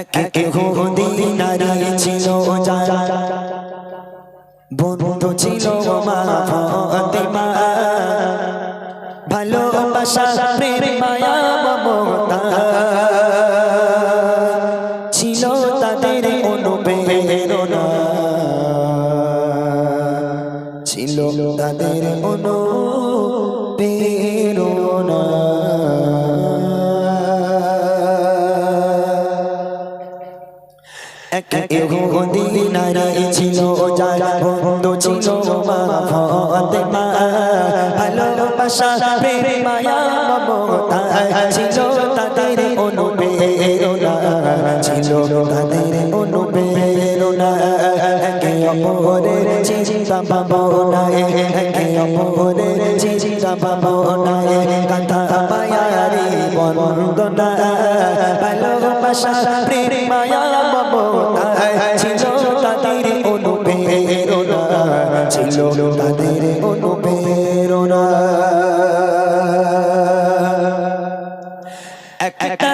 এক নারী ছিল যারা বন্ধু ছিল মা ফাতেমা ভালোবাসা প্রেম এক নারী ছিল যার বন্ধু ছিল মা ফাতেমা। ভালোবাসা প্রেম মায়া মমতা ছিল তাদের অনুপ্রেরণা। ছিল তাদের অনুপ্রেরণা। একে অপরের চিন্তা ভাবনায় একে অপরের চিন্তা ভাবনায় কথা মায়ারি বন্দনা ভালোবাসা প্রেম মায়া মমতা ছিল তাদের অনুপ্রেরণা ছিল তাদের অনুপ্রেরণা। একটা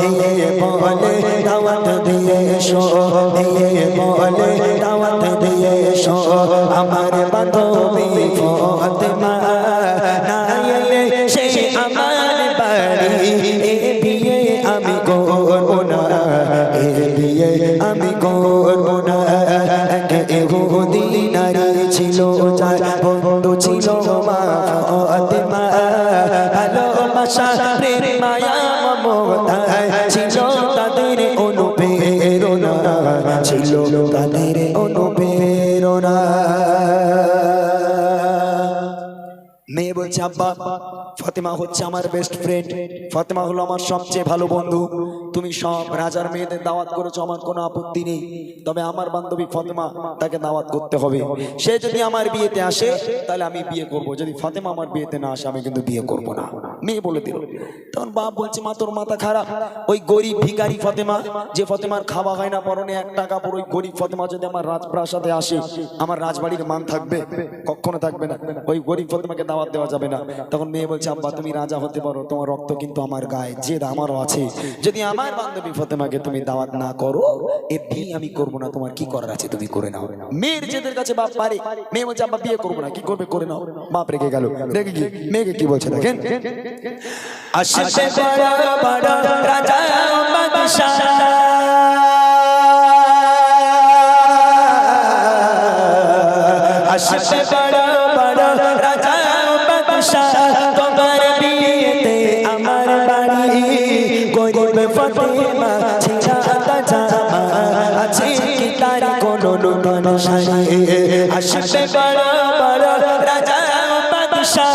দিলো। বলে দাওয়াত দিয়ে এসো মেয়ে বলে দাওয়াত দিয়ে এসো। আমার বান্ধবী ফতেমা না এলে সে আমার বাড়ি। এ বিয়ে আমি করব না, এ বিয়ে আমি করব না। এক ইহুদি নারী ছিল, যার বন্ধু ছিল মা ফতেমা। ভালোবাসা, প্রেম, মায়া আব্বা, ফাতেমা হচ্ছে আমার বেস্ট ফ্রেন্ড ফাতেমা হলো আমার সবচেয়ে ভালো বন্ধু। তুমি সব রাজার মেয়েদের দাওয়াত করেছ, আমার কোনো আপত্তি নেই। তবে আমার বান্ধবী ফাতেমা তাকে দাওয়াত করতে হবে। সে যদি আমার বিয়েতে আসে, তাহলে আমি বিয়ে করব। যদি ফাতেমা আমার বিয়েতে না আসে, আমি কিন্তু বিয়ে করব না। মেয়ে বলে দিল। তখন বাপ বলছে মা তোর মাথা খারাপ। ওই গরিব ভিখারি ফতেমা যে ফতেমার খাওয়া হয় না পরনে এক টাকা পর ওই গরিব ফতেমা যদি আমার রাজপ্রাসাদে আসে আমার রাজবাড়ির মান থাকবে? কখনো থাকবে না। ওই গরিব ফতেমাকে দাওয়াত দেওয়া যাবে না। তখন মেয়ে বলছে আব্বা তুমি রাজা হতে পারো তোমার রক্ত কিন্তু আমার গায়ে জেদ আমারও আছে। যদি আমার বান্ধবী ফতেমাকে তুমি দাওয়াত না করো এ বিয়ে আমি করব না। তোমার কি করার আছে তুমি করে নাও। মেয়ের জেদের কাছে বাপ পারে। মেয়ে বলছে আব্বা বিয়ে করব না। কি করবে? করে নাও। বাপ রেগে গেল। রেগে গিয়ে মেয়েকে কি বলছে দেখেন? আসবে বড় বড় রাজা বাদশাহ। আসবে বড় বড় রাজা বাদশাহ। তোমার বিয়েতে আমার বাড়ি গরিব ফতেমা ছিড়া জামা আছে কি তার কোনো নূতন শাড়ি? আসবে বড় বড় রাজা বাদশাহ।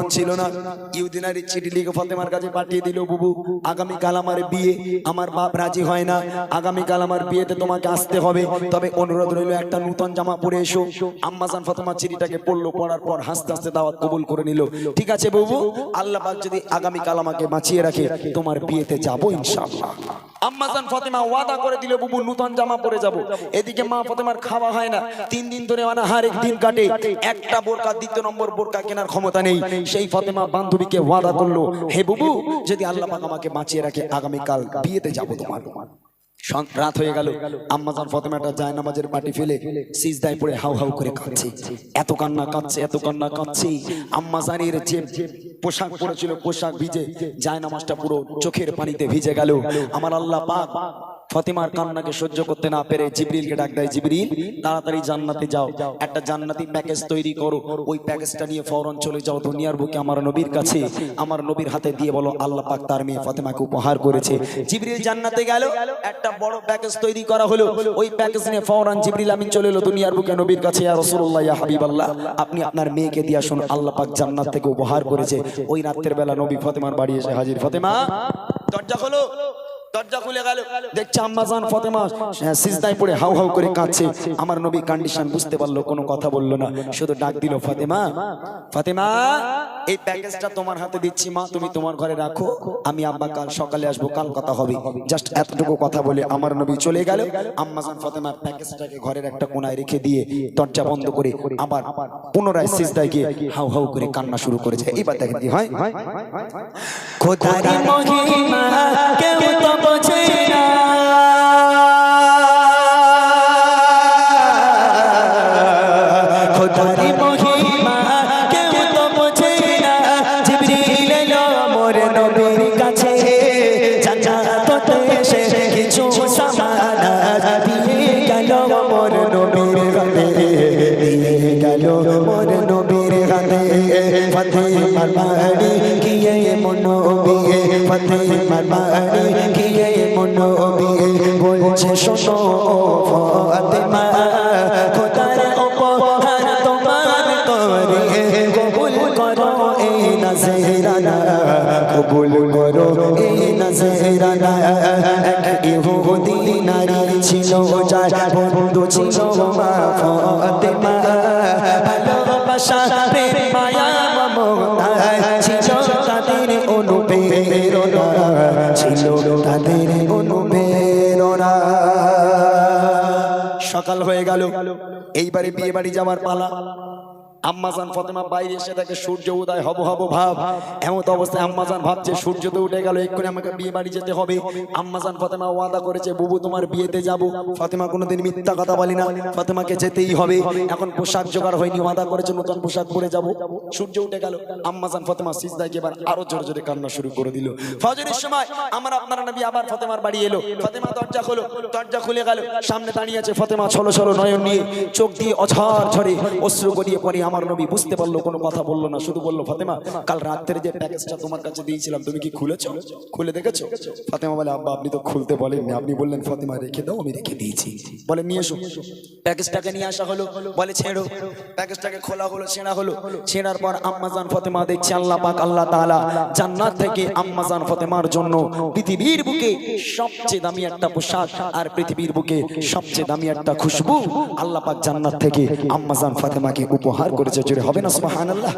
তখন ফোন ছিল না। ইউদিনারি চিঠি লিখে ফতেমার কাছে পাঠিয়ে দিল, বুবু, আগামীকাল আমার বিয়ে, আমার বাপ রাজি হয় না। আগামীকাল আমার বিয়েতে তোমাকে আসতে হবে। তবে অনুরোধ রইল, একটা নূতন জামা পরে এসো। আম্মাজান ফতেমা চিঠিটাকে পড়ল, পড়ার পর হাসতে হাসতে দাওয়াত কবুল করে নিল। ঠিক আছে বুবু, আল্লাহ পাক যদি আগামীকাল আমাকে বাঁচিয়ে রাখে, তোমার বিয়েতে যাব ইনশাআল্লাহ। আম্মাজান ফাতেমা ওয়াদা করে দিল বুবু নূতন জামা পরে যাব। এদিকে মা ফাতেমার খাওয়া হয় না। তিন দিন ধরে অনাহার দিন কাটে। একটা বোরকা দ্বিতীয় নম্বর বোরকা কেনার ক্ষমতা নেই। সেই ফাতেমা বান্ধবীকে ওয়াদা করল হে বুবু যদি আল্লাহ পাক আমাকে বাঁচিয়ে রাখে আগামীকাল বিয়েতে যাব তোমার। রাত হয়ে গেল। আম্মাজান ফতেমাটা যায় নামাজের পাটি ফেলে সিজদায় পড়ে হাউ হাউ করে কাঁদছে। এত কান্না কাঁদছে, এত কান্না কাঁদছে। আম্মাজানের যে পোশাক পরেছিল, পোশাক ভিজে যায় নামাজটা পুরো চোখের পানিতে ভিজে গেল। আমার আল্লাহ পাক ফাতিমার কান্নাকে সহ্য করতে না পেরে জিবরিলকে ডাক দেয়, জিবরিল, তাড়াতাড়ি জান্নাতে যাও। একটা জান্নাতি প্যাকেজ তৈরি করো। ওই প্যাকেজটা নিয়ে ফৌরন চলে যাও দুনিয়ার বুকে আমার নবীর কাছে। আমার নবীর হাতে দিয়ে বলো, আল্লাহ পাক তার মেয়ে ফাতেমাকে উপহার করেছে। জিবরিল জান্নাতে গেল, একটা বড় প্যাকেজ তৈরি করা হলো। ওই প্যাকেজ নিয়ে ফৌরন জিবরিল আমিন চলে এলো দুনিয়ার বুকে নবীর কাছে, ইয়া রাসূলুল্লাহ, ইয়া হাবিবাল্লাহ, আপনি আপনার মেয়েকে দিয়ে আসুন, আল্লাহ পাক জান্নাত থেকে উপহার করেছে। ওই রাতের বেলা নবী ফাতেমার বাড়ি এসে হাজির। ফাতেমা, দরজা খোলো। দরজা খুলে গেল। দেখছে আম্মাজান ফাতেমা হ্যাঁ, সিজদায় পড়ে হাউ হাউ করে কাঁদছে। আমার নবী কন্ডিশন বুঝতে পারল কোনো কথা বলল না। শুধু ডাক দিল ফাতেমা ফাতেমা এই প্যাকেজটা তোমার হাতে দিচ্ছি মা তুমি তোমার ঘরে রাখো। আমি আব্বা কাল সকালে আসব কাল কথা হবে। জাস্ট এতটুকু কথা বলে আমার নবী চলে গেল। আম্মাজান ফাতেমা প্যাকেজটাকে ঘরের একটা কোনায় রেখে দিয়ে দরজা বন্ধ করে আবার পুনরায় সিজদায় গিয়ে হাউ হাউ করে কান্না শুরু করেছে। এবার দেখেন কি হয়। খোদারি মহিমা কেউ তো বোঝে না। খোদারি মহিমা কেউ তো বোঝে না। জিবরিল এলো মোর নবীর কাছে। জান্নাততে এসে কিছু সামানা দিয়ে গেল মোর নবীর হাতে। দিয়ে গেল মোর নবীর হাতে। ফতে মারমারি গিয়ে মনো বিয়ে ফতে মারমারি গিয়ে মনো বিয়ে বলছে, শোনো ফাতেমা, খোদার উপহার তোমার করে কবুল করো এই নজরানা কবুল করো এই নজরানা ইহুদি নারী ছিল, যার বন্ধু ছিল মা ফাতেমা। গেল। এইবারে বিয়ে বাড়ি যাওয়ার পালা। আম্মাজান ফতেমা বাইরে এসে দেখে সূর্য উদয় হব হব ভাব। এমন অবস্থায় আম্মাজান ভাবছে সূর্য তো উঠে গেল এক্ষুনি আমাকে বিয়ে বাড়ি যেতে হবে। আম্মাজান ফতেমা ওয়াদা করেছে বুবু তোমার বিয়েতে যাব। ফাতেমা কোনোদিন মিথ্যা কথা বলি না। ফাতেমাকে যেতেই হবে। এখন পোশাক জোগাড় হয়নি ওয়াদা করেছে নতুন পোশাক পরে যাব। সূর্য উঠে গেল। আম্মাজান ফতেমা সিজদায় গিয়ে এবার আরও জোরে জোরে কান্না শুরু করে দিল। ফজরের সময় আমার আপনার নবী আবার ফতেমার বাড়ি এলো। ফতেমা দরজা খোলো দরজা খুলে গেল। সামনে দাঁড়িয়ে আছে ফতেমা ছলো ছলো নয়ন নিয়ে। চোখ দিয়ে অঝার ঝরে অশ্রু গড়িয়ে পড়ে আমার নবী বুঝতে পারল, কোনো কথা বলল না, শুধু বলল, ফাতেমা, কাল রাত্রে যে প্যাকেজটা তোমার কাছে দিয়েছিলাম, তুমি কি খুলেছো? খুলে দেখেছ? ফাতেমা বলে, আব্বা, আপনি তো খুলতে বলেননি। আপনি বললেন, ফাতেমা, রেখে দাও, আমি রেখে দিয়েছি। বলে, নিয়ে এসো। প্যাকেজটাকে নিয়ে আসা হলো। বলে, ছেড়ো। প্যাকেজটাকে খোলা হলো, ছেঁড়া হলো। ছেঁড়ার পর আম্মাজান ফতেমা দেখছে, আল্লাহ পাক, আল্লাহ তাআলা জান্নাত থেকে আম্মাজান ফতেমার জন্য পৃথিবীর বুকে সবচেয়ে দামি একটা পোশাক আর পৃথিবীর বুকে সবচেয়ে দামি একটা খুশবু আল্লাহ পাক জান্নাত থেকে আম্মাজান ফাতেমাকে উপহার করেছে জুড়ে হবে না সুবহানাল্লাহ।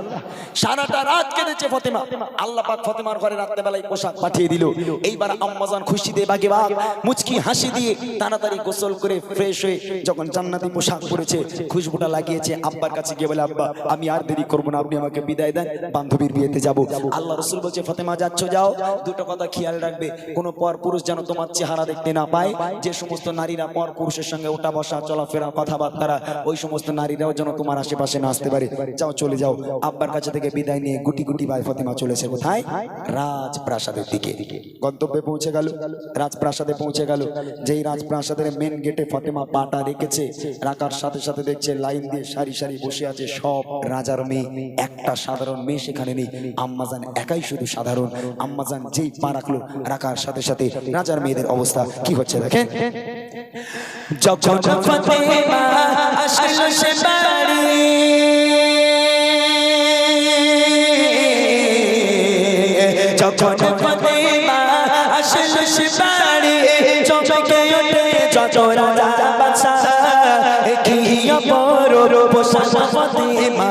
সারাটা রাত কেঁদেছে ফাতেমা। আল্লাহ পাক ফাতেমার ঘরে রাত্রে বেলায় পোশাক পাঠিয়ে দিল। এইবার আম্মাজান খুশিতে বাগে বাগ মুচকি হাসি দিয়ে তাড়াতাড়ি গোসল করে ফ্রেশ হয়ে যখন জান্নাতি পোশাক পরেছে খুশবুটা লাগিয়েছে আব্বার কাছে গিয়ে বলে আব্বা আমি আর দেরি করব না আপনি আমাকে বিদায় দেন বান্ধবীর বিয়েতে যাব। আল্লাহ রসুল বলছে ফাতেমা যাচ্ছ যাও। দুটো কথা খেয়াল রাখবে। কোনো পর পুরুষ যেন তোমার চেহারা দেখতে না পায়। যে সমস্ত নারীরা পর পুরুষের সঙ্গে ওঠা বসা চলাফেরা কথাবার্তারা ওই সমস্ত নারীরাও যেন তোমার আশেপাশে না আসতে পারে যাও, চলে যাও। আব্বার কাছে থেকে বিদায় নিয়ে গুটি গুটি ভাই ফাতেমা চলেছে কোথায়? রাজপ্রাসাদের দিকে। গন্তব্যে পৌঁছে গেল। রাজপ্রাসাদে পৌঁছে গেল। যেই রাজপ্রাসাদের মেন গেটে ফাতেমা পাটা রেখেছে, রাখার সাথে সাথে দেখছে লাইন দিয়ে সারি সারি বসে আছে সব রাজার মেয়ে। একটা সাধারণ মেয়ে সেখানে নেই। আম্মাজান একাই শুধু সাধারণ। আম্মাজান যেই পা রাখল, রাখার সাথে সাথে রাজার মেয়েদের অবস্থা কি হচ্ছে দেখেন? যখন ফতেমা আসলো সে বাড়ি যখন ফতেমা আসলো সে বাড়ি চমকে ওঠে রাজা বাদশা কি অপর পোশাক ফতেমা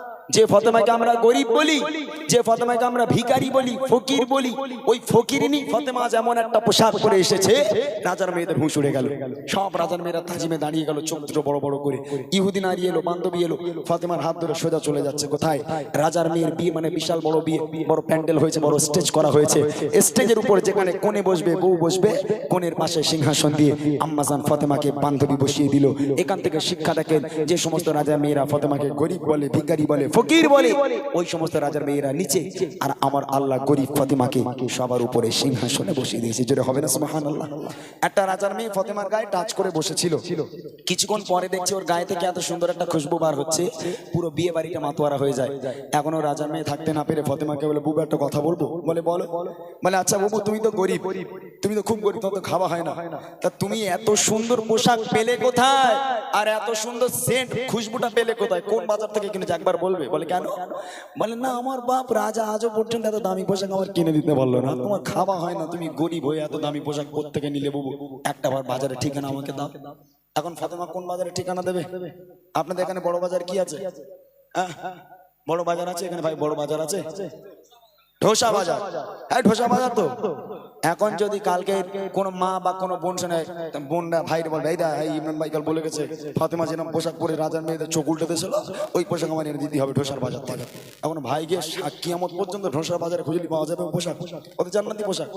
যে ফতেমাকে আমরা গরিব বলি, যে ফতেমাকে আমরা ভিখারি বলি, ফকির বলি, ওই ফকিরিনি ফতেমা যেমন একটা পোশাক পরে এসেছে, রাজার মেয়েদের হুঁশ উড়ে গেল। সব রাজার মেয়েরা তাজিমে দাঁড়িয়ে গেল চোখ বড় বড় করে। ইহুদি নারী এলো, বান্ধবী এলো, ফাতেমার হাত ধরে সোজা চলে যাচ্ছে কোথায়? রাজার মেয়ের বিয়ে মানে বিশাল বড় বিয়ে, বড় প্যান্ডেল হয়েছে, বড় স্টেজ করা হয়েছে। স্টেজের উপর যেখানে কোণে বসবে, বউ বসবে, কোণের পাশে সিংহাসন দিয়ে আম্মাজান ফতেমাকে বান্ধবী বসিয়ে দিল। এখান থেকে শিক্ষা দেখেন, যে সমস্ত রাজার মেয়েরা ফতেমাকে গরিব বলে, ভিখারি বলে ফকির বলে ওই সমস্ত রাজার মেয়েরা নিচে আর আমার আল্লাহ গরিব ফতেমাকে সবার উপরে সিংহাসনে বসিয়ে দিয়েছে। যেটা হবে না সুবহান আল্লাহ একটা রাজার মেয়ে ফতেমার গায়ে টাচ করে বসেছিল। কিছুক্ষণ পরে দেখছি ওর গায়ে থেকে এত সুন্দর একটা খুশবু বার হচ্ছে। পুরো বিয়ে বাড়িটা মাতোয়ারা হয়ে যায়। এখনও রাজার মেয়ে থাকতে না পেরে ফতেমাকে বলে বুবু একটা কথা বলব? বলে বলো। বলে আচ্ছা বাবু তুমি তো গরিব। তুমি তো খুব গরিব তোমার তো খাওয়া হয় না। তা তুমি এত সুন্দর পোশাক পেলে কোথায়? আর এত সুন্দর সেন্ট খুশবুটা পেলে কোথায়? কোন বাজার থেকে কিনেছে? একবার বলবে? বলে, কেন? বলে, না, আমার বাপ রাজা আজও পর্যন্ত এত দামি পোশাক আমার কিনে দিতে পারল না। তোমার খাওয়া হয় না, তুমি গরিব হয়ে এত দামি পোশাক থেকে নিলে বাবু। একটা বার বাজারে ঠিকানা আমাকে দাও। এখন ফাতেমা কোন বাজারে ঠিকানা দেবে? আপনাদের এখানে বড় বাজার কি আছে? হ্যাঁ? বড় বাজার আছে এখানে? ভাই, বড় বাজার আছে? ঢোসা বাজার। হ্যাঁ ঢোসা বাজার তো? এখন যদি কালকে কোন মা বা কোনো বোন শোনে বোনরা ভাইরে বলবে ইমরান ভাই কাল বলে গেছে, ফাতেমা যেরকম পোশাক পরে রাজার মেয়েদের চোখ উল্টে দিয়েছিল, ওই পোশাক আমার এনে দিতে হবে ঢোসার বাজার থেকে। এখন ভাই গিয়ে কিয়ামত পর্যন্ত ঢোসার বাজারে খুঁজলি পাওয়া যাবে পোশাক। ওদের জান্নাতি পোশাক।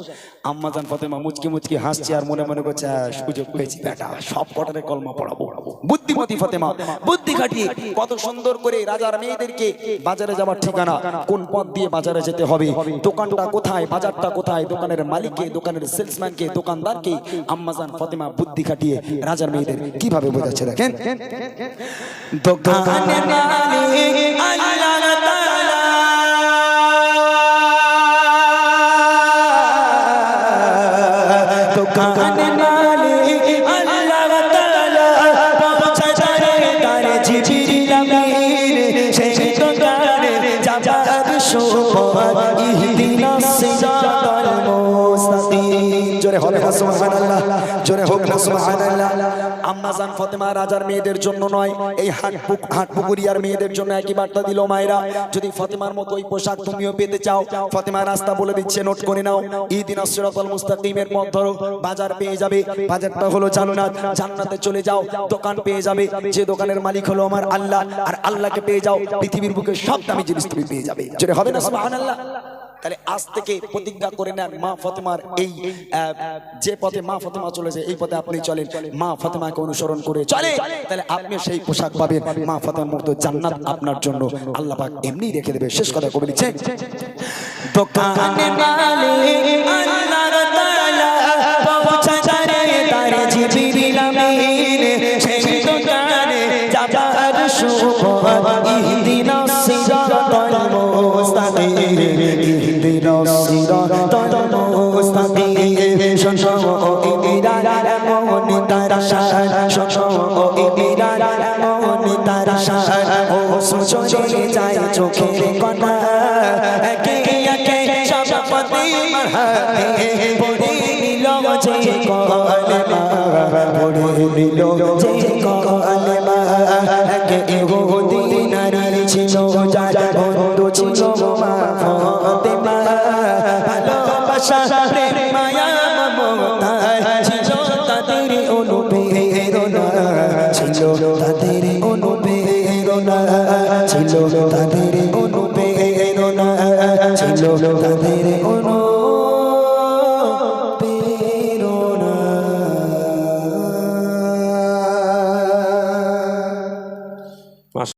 আম্মা জান ফাতেমা মুচকি মুচকি হাসছে আর মনে মনে করছে সুযোগ পেয়েছি, বেটা, সব কটারে কলমা পড়াবো। বুদ্ধিমতী ফাতেমা, বুদ্ধি খাটিয়ে কত সুন্দর করে রাজার মেয়েদেরকে বাজারে যাওয়ার ঠিকানা কোন পথ দিয়ে বাজারে যেতে হবে? দোকানটা কোথায় বাজারটা কোথায় দোকানের মালিককে দোকানের সেলসম্যানকে দোকানদারকে? আম্মাজান ফতেমা বুদ্ধি খাটিয়ে রাজার মেয়েদের কীভাবে বোঝাচ্ছে দেখেন? দোকানের মালিক আল্লাহ তাআলা বাজার পেয়ে যাবে। বাজারটা হলো জান্নাত চলে যাও, দোকান পেয়ে যাবে। যে দোকানের মালিক হলো আমার আল্লাহ। আর আল্লাহকে পেয়ে যাও, পৃথিবীর বুকে সব দামি জিনিস তুমি পেয়ে যাবে। জোরে হবে না, সুবহানাল্লাহ। তাহলে আজ থেকে প্রতিজ্ঞা করে নেন মা ফতেমার এই যে পথে মা ফতেমা চলেছে এই পথে আপনি চলেন। মা ফতেমাকে অনুসরণ করে চলে তাহলে আপনি সেই পোশাক পাবেন মা ফতেমার মতো জান্নাত আপনার জন্য আল্লাহ পাক এমনি রেখে দেবে। শেষ কথা কবে আল্লাহ তাআলা তার আমিন। সেই দোকানে যাবার সিরাতাল মুস্তাকিম। যায় চোখের কণা একে একে সব পড়ে নিল যে কলমা পড়ে নিল যে কলমা একে ইহুদি